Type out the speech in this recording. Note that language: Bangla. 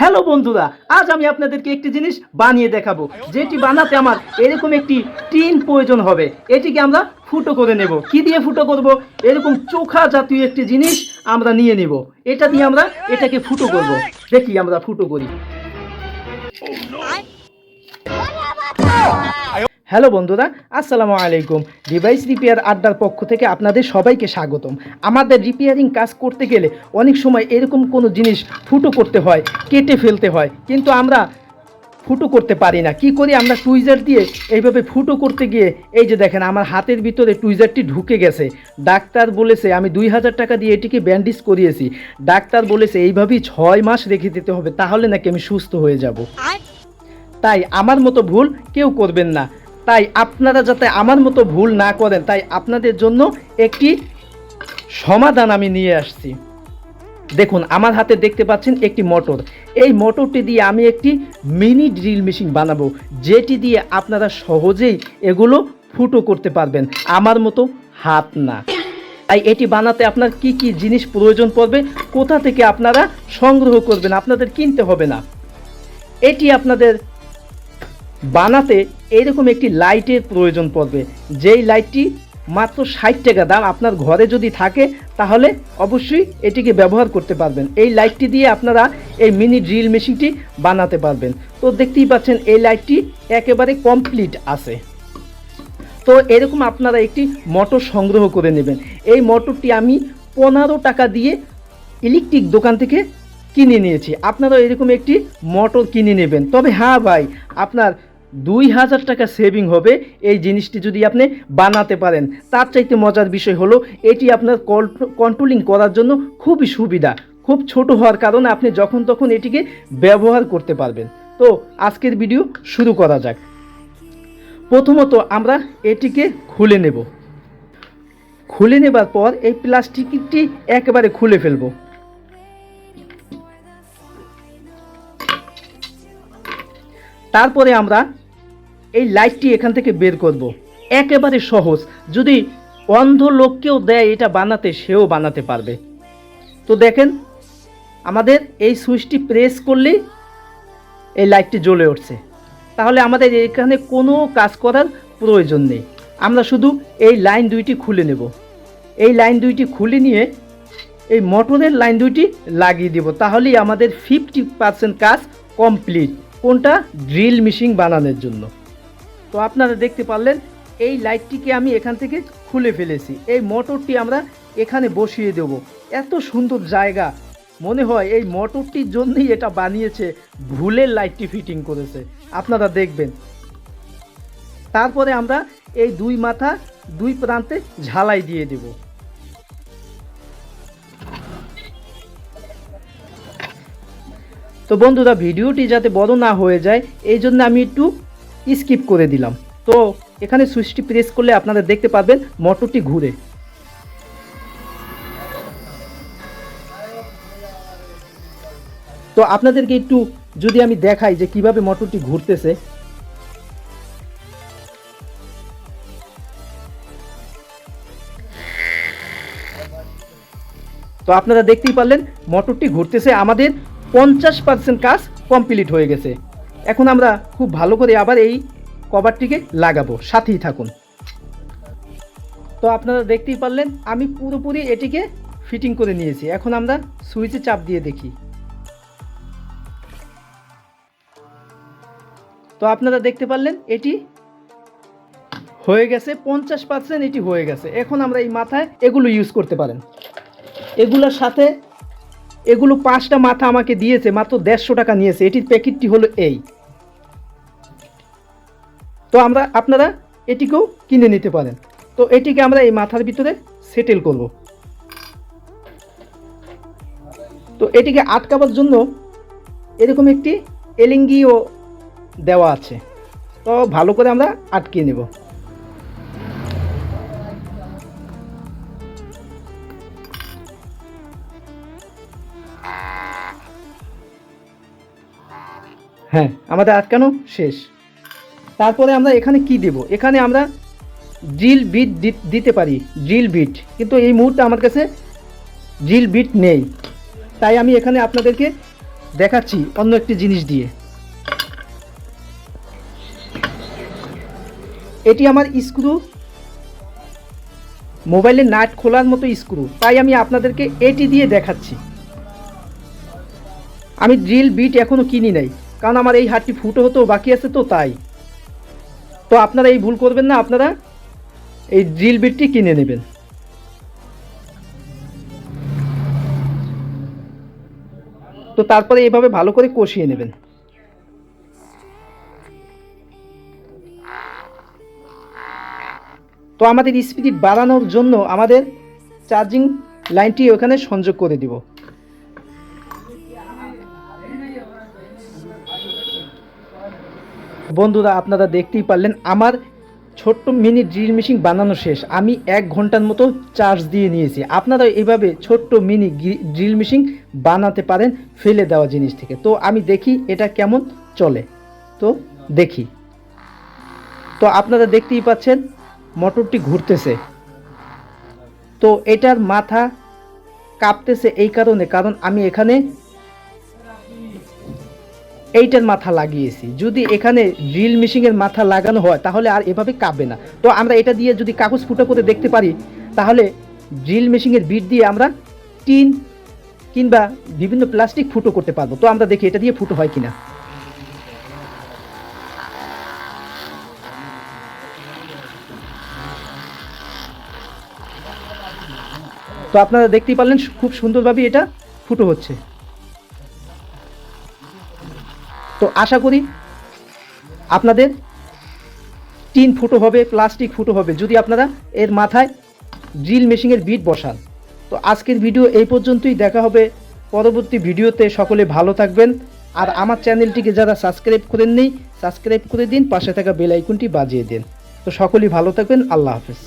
হ্যালো বন্ধুরা, আজ আমি আপনাদেরকে একটি জিনিস বানিয়ে দেখাবো, যেটি বানাতে আমার এরকম একটি টিন প্রয়োজন হবে। এটিকে আমরা ফুটো করে নেব। কি দিয়ে ফুটো করব? এরকম চোখা জাতীয় একটি জিনিস আমরা নিয়ে নেব। এটা দিয়ে আমরা এটাকে ফুটো করব। দেখি আমরা ফুটো করি। হ্যালো বন্ধুরা আসসালামু আলাইকুম। ডিভাইস রিপেয়ার আড্ডার পক্ষ থেকে আপনাদের সবাইকে স্বাগতম। আমাদের রিপেয়ারিং কাজ করতে গেলে অনেক সময় এরকম কোনো জিনিস ফুটো করতে হয় কেটে ফেলতে হয় কিন্তু আমরা ফুটো করতে পারি না। কি করি আমরা টুইজার দিয়ে এইভাবে ফুটো করতে গিয়ে এই যে দেখেন আমার হাতের ভিতরে টুইজারটি ঢুকে গেছে। ডাক্তার বলেছে আমি দুই হাজার টাকা দিয়ে এটিকে ব্যান্ডেজ করিয়েছি। ডাক্তার বলেছে এইভাবেই ছয় মাস রেখে দিতে হবে তাহলে নাকি আমি সুস্থ হয়ে যাব। তাই আমার মতো ভুল কেউ করবেন না। তাই আপনারা যাতে আমার মতো ভুল না করেন, তাই আপনাদের জন্য একটি সমাধান আমি নিয়ে আসছি। দেখুন, আমার হাতে দেখতে পাচ্ছেন একটি মোটর। এই মোটরটি দিয়ে আমি একটি মিনি ড্রিল মেশিন বানাবো, যেটি দিয়ে আপনারা সহজেই এগুলো ফুটো করতে পারবেন। আমার মতো হাত না। তাই এটি বানাতে আপনার কি কি জিনিস প্রয়োজন পড়বে, কোথা থেকে আপনারা সংগ্রহ করবেন, আপনাদের কিনতে হবে না। এটি আপনাদের বানাতে এইরকম একটি লাইটের প্রয়োজন পড়বে। যেই লাইটটি মাত্র ষাট টাকা দাম আপনার ঘরে যদি থাকে, তাহলে অবশ্যই এটিকে ব্যবহার করতে পারবেন। এই লাইটটি দিয়ে আপনারা এই মিনি ড্রিল মেশিনটি বানাতে পারবেন। তো দেখতেই পাচ্ছেন, এই লাইটটি একেবারে কমপ্লিট আছে। তো এরকম আপনারা একটি মোটর সংগ্রহ করে নেবেন। এই মোটরটি আমি পনেরো টাকা দিয়ে ইলেকট্রিক দোকান থেকে কিনে নিয়েছি। আপনারা এরকম একটি মোটর কিনে নেবেন। তবে হ্যাঁ ভাই, আপনার দুই হাজার টাকা সেভিং হবে। এই জিনিসটি যদি আপনি বানাতে পারেন, তার চাইতে মজার বিষয় হলো, এটি আপনার কন্ট্রোলিং করার জন্য খুবই সুবিধা। খুব ছোট হওয়ার কারণে আপনি যখন তখন এটিকে ব্যবহার করতে পারবেন। তো আজকের ভিডিও শুরু করা যাক। প্রথমত আমরা এটিকে খুলে নেব। খুলে নেবার পর এই প্লাস্টিকটি একেবারে খুলে ফেলব। তারপরে আমরা এই লাইটটি এখান থেকে বের করব। একেবারে সহজ। যদি অন্ধ লোককেও দেয় এটা বানাতে, সেও বানাতে পারবে। তো দেখেন, আমাদের এই সুইচটি প্রেস করলেই এই লাইটটি জ্বলে উঠছে। তাহলে আমাদের এখানে কোনো কাজ করার প্রয়োজন নেই। আমরা শুধু এই লাইন দুইটি খুলে নেব। এই লাইন দুইটি খুলে নিয়ে এই মোটরের লাইন দুইটি লাগিয়ে দেব। তাহলেই আমাদের ফিফটি পার্সেন্ট কাজ কমপ্লিট। কোনটা? ড্রিল মেশিন বানানোর জন্য। তো আপনারা দেখতে পারলেন, এই লাইটটিকে আমি এখান থেকে খুলে ফেলেছি। এই মোটরটি আমরা এখানে বসিয়ে দেব। এত সুন্দর জায়গা। মনে হয় এই মোটরটির জন্যই এটা বানিয়েছে, ভুলের লাইটটি ফিটিং করেছে। আপনারা দেখবেন। তারপরে আমরা এই দুই মাথা দুই প্রান্তে ঝালাই দিয়ে দেব। তো বন্ধুরা, ভিডিওটি যাতে বড় না হয়ে যায়, এই জন্য আমি একটু স্কিপ করে দিলাম। তো এখানে সুইচটি প্রেস করলে আপনারা দেখতে পাবেন মোটরটি ঘুরে। তো আপনাদেরকে একটু যদি আমি দেখাই যে কীভাবে মোটরটি ঘুরতেছে। তো আপনারা দেখতেই পারলেন, মোটরটি ঘুরতেছে। আমাদের পঞ্চাশ পার্সেন্ট কাজ কমপ্লিট হয়ে গেছে। এখন আমরা খুব ভালো করে আবার এই কভারটিকে লাগাবো। সাথেই থাকুন। তো আপনারা দেখতেই পারলেন, আমি পুরোপুরি এটিকে ফিটিং করে নিয়েছি। এখন আমরা সুইচে চাপ দিয়ে দেখি। তো আপনারা দেখতে পারলেন, এটি হয়ে গেছে, পঞ্চাশ পার্সেন্ট এটি হয়ে গেছে। এখন আমরা এই মাথায় এগুলো ইউজ করতে পারেন। এগুলোর সাথে, এগুলো পাঁচটা মাথা আমাকে দিয়েছে, মাত্র দেড়শো টাকা নিয়েছে। এটির প্যাকেটটি হলো এই। তো আমরা আপনারা এটিকেও কিনে নিতে পারেন। তো এটিকে আমরা এই মাথার ভিতরে সেটেল করব। তো এটিকে আটকাবার জন্য এরকম একটি এলিঙ্গিও দেওয়া আছে। তো ভালো করে আমরা আটকে নেব। হ্যাঁ আমাদের আটকানো শেষ। তারপরে আমরা এখানে কি দেব? এখানে আমরা ড্রিল বিট দিতে পারি ড্রিল বিট কিন্তু এই মুহূর্তে আমার কাছে ড্রিল বিট নেই। তাই আমি এখানে আপনাদেরকে দেখাচ্ছি অন্য একটি জিনিস দিয়ে। এটি আমার স্ক্রু মোবাইলের নাট খোলার মতো স্ক্রু তাই আমি আপনাদেরকে এটি দিয়ে দেখাচ্ছি। আমি ড্রিল বিট এখনও কিনি নাই। কারণ আমার এই হাটটি ফুটো হতেও বাকি আছে তো তাই। তো আপনারা এই ভুল করবেন না, আপনারা এই ড্রিল বিটটি কিনে নেবেন। তো তারপরে এইভাবে ভালো করে কষিয়ে নেবেন। তো আমাদের স্পিড বাড়ানোর জন্য আমাদের চার্জিং লাইনটি ওখানে সংযোগ করে দিব। বন্ধুরা, আপনারা দেখতেই পারলেন আমার ছোট্ট মিনি ড্রিল মেশিন বানানো শেষ। আমি এক ঘণ্টার মতো চার্জ দিয়ে নিয়েছি। আপনারা এভাবে ছোট্ট মিনি ড্রিল মেশিন বানাতে পারেন, ফেলে দেওয়া জিনিস থেকে। তো আমি দেখি এটা কেমন চলে। তো দেখি। তো আপনারা দেখতেই পাচ্ছেন, মোটরটি ঘুরতেছে। তো এটার মাথা কাঁপতেছে এই কারণে, কারণ আমি এখানে এইটার মাথা লাগিয়েছি। যদি এখানে ড্রিল মেশিনের মাথা লাগানো হয়, তাহলে আর এভাবে কাঁপবে না। তো আমরা এটা দিয়ে যদি কাগজ ফুটো করে দেখতে পারি, তাহলে ড্রিল মেশিনের বিট দিয়ে আমরা টিন কিংবা বিভিন্ন প্লাস্টিক ফুটো করতে পারব। তো আমরা দেখি এটা দিয়ে ফুটো হয় কিনা। তো আপনারা দেখতেই পারলেন, খুব সুন্দরভাবে এটা ফুটো হচ্ছে। তো আশা করি আপনাদের টিন ফুটো হবে, প্লাস্টিক ফুটো হবে। যদি আপনারা এর মাথায় ড্রিল মেশিনের বিট বসান। তো আজকের ভিডিও এই পর্যন্তই। দেখা হবে পরবর্তী ভিডিওতে। সকলে ভালো থাকবেন। আর আমার চ্যানেলটিকে যারা সাবস্ক্রাইব করেননি, সাবস্ক্রাইব করে দিন। পাশে থাকা বেল আইকনটি বাজিয়ে দিন। তো সকলেই ভালো থাকবেন। আল্লাহ হাফেজ।